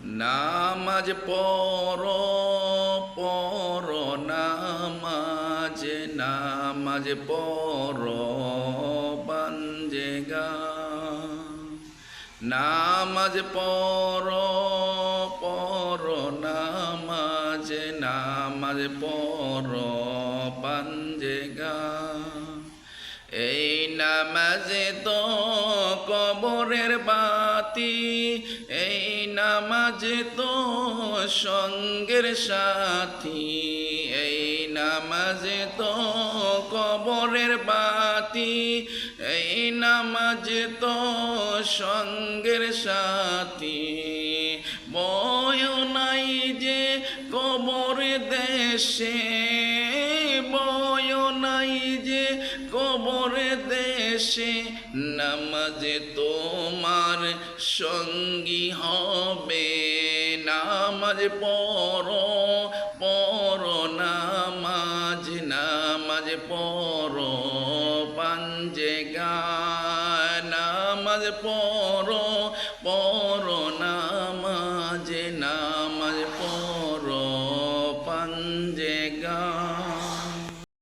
নামাজ পর পর নামাজ নামাজ পর পাঞ্জেগা নামাজ পর পর নামাজ নামাজ পর পাঞ্জেগা এই নামাজে তো কবরের বাতি, এই নামাজে তো সঙ্গের সাথী, এই নামাজে তো কবরের বাতি, এই নামাজে তো সঙ্গের সাথী। বয় নাই যে কবর দেশে বয় নাই যে কবর শেষে নামাজে তোমার সঙ্গী হবে। নামাজ পর পর নামাজ নামাজ পর পাঞ্জে গা। নামাজ পর পর নামাজ নামাজ পর পাঞ্জে গা।